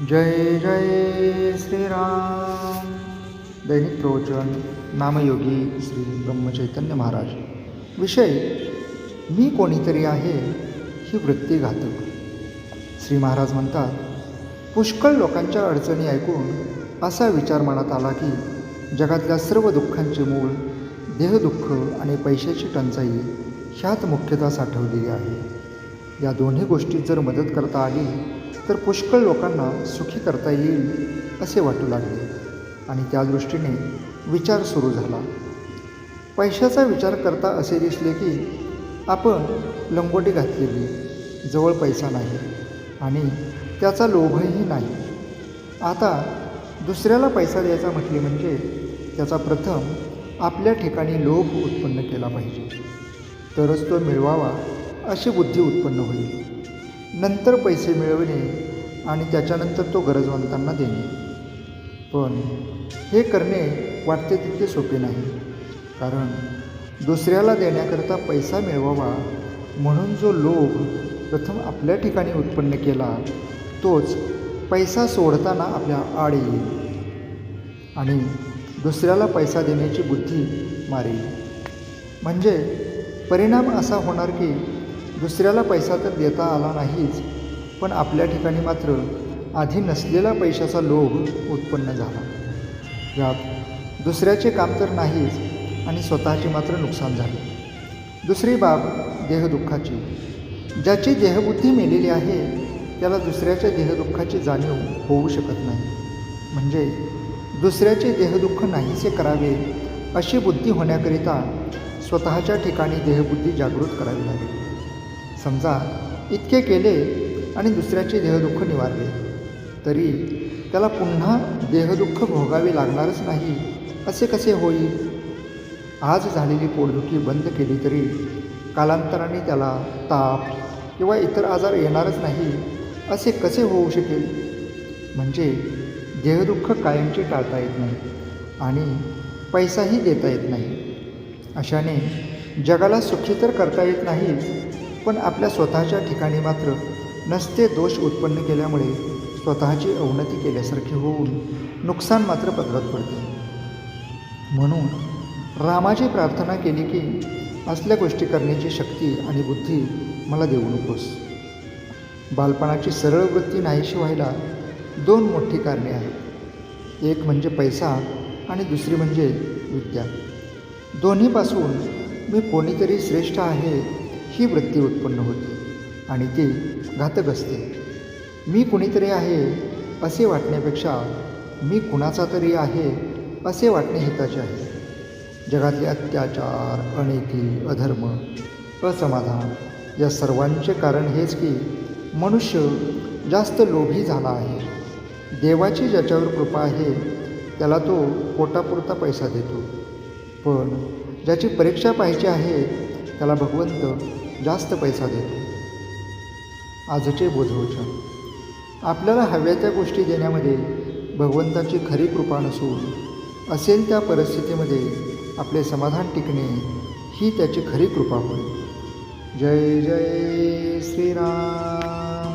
जय जय श्रीराम। दैनिक प्रवचन नामयोगी श्री ब्रह्मचैतन्य महाराज। विषय मी कोणीतरी आहे ही वृत्ती घातक। श्री महाराज म्हणतात पुष्कळ लोकांच्या अडचणी ऐकून असा विचार मनात आला की जगातल्या सर्व दुःखांचे मूळ देहदुःख आणि पैशाची टंचाई ह्यात मुख्यतः साठवलेली आहे. या दोन्ही गोष्टीत जर मदत करता आली तर पुष्कळ लोकांना सुखी करता येईल असे वाटू लागले. आणि त्या दृष्टीने विचार सुरू झाला. पैशाचा विचार करता असे दिसले की आपण लंगोटी घातलेली जवळ पैसा नाही आणि त्याचा लोभही नाही. आता दुसऱ्याला पैसा द्यायचा म्हटले म्हणजे त्याचा प्रथम आपल्या ठिकाणी लोभ उत्पन्न केला पाहिजे. तरच तो मिळवावा अशी बुद्धी उत्पन्न होईल. नंतर पैसे मिळवणे आणि त्याच्यानंतर तो गरजवंतांना देणे. पण हे करणे वाटते तितके सोपे नाही. कारण दुसऱ्याला देण्याकरता पैसा मिळवावा म्हणून जो लोभ प्रथम आपल्या ठिकाणी उत्पन्न केला तोच पैसा सोडताना आपल्या आड येईल आणि दुसऱ्याला पैसा देण्याची बुद्धी मारेल. म्हणजे परिणाम असा होणार की दुसऱ्याला पैसा तर देता आला नाहीच पण आपल्या ठिकाणी मात्र आधी नसलेला पैशाचा लोभ उत्पन्न झाला. यात दुसऱ्याचे काम तर नाहीच आणि स्वतःचे मात्र नुकसान झाले. दुसरी बाब देहदुःखाची. ज्याची देहबुद्धी मेलेली आहे त्याला दुसऱ्याच्या देहदुःखाची जाणीव होऊ शकत नाही. म्हणजे दुसऱ्याचे देहदुःख नाहीसे करावे अशी बुद्धी होण्याकरिता स्वतःच्या ठिकाणी देहबुद्धी जागृत करावी लागेल. समजा इतके केले आणि दुसऱ्याचे देहदुःख निवारले तरी त्याला पुन्हा देहदुःख भोगावे लागणारच नाही असे कसे होईल? आज झालेली पोटदुखी बंद केली तरी कालांतराने त्याला ताप किंवा इतर आजार येणारच नाही असे कसे होऊ शकेल? म्हणजे देहदुःख कायमचे टाळता येत नाही आणि पैसाही देता येत नाही. अशाने जगाला सुखी तर करता येत नाहीच पण आपल्या स्वतःच्या ठिकाणी मात्र नसते दोष उत्पन्न केल्यामुळे स्वतःची अवनती केल्यासारखी होऊन नुकसान मात्र पदरात पडते. म्हणून रामाची प्रार्थना केली की असल्या गोष्टी करण्याची शक्ती आणि बुद्धी मला देऊ नकोस. बालपणाची सरळ वृत्ती नाहीशी व्हायला दोन मोठी कारणे आहेत. एक म्हणजे पैसा आणि दुसरी म्हणजे विद्या. दोन्हीपासून मी कोणीतरी श्रेष्ठ आहे ही वृत्ती उत्पन्न होते आणि ती घातक असते. मी कुणीतरी आहे असे वाटण्यापेक्षा मी कुणाचा तरी आहे असे वाटणे हिताचे आहे. जगातले अत्याचार अनेकी अधर्म असमाधान या सर्वांचे कारण हेच की मनुष्य जास्त लोभी झाला आहे. देवाची ज्याच्यावर कृपा आहे त्याला तो पोटापुरता पैसा देतो. पण ज्याची परीक्षा पाहिजे आहे त्याला भगवंत जास्त पैसा देतो. आजचे बोधवचन आपल्याला हव्या त्या गोष्टी देण्यामध्ये भगवंताची खरी कृपा नसून असेल त्या परिस्थितीमध्ये आपले समाधान टिकणे ही त्याची खरी कृपा होय. जय जय श्रीराम.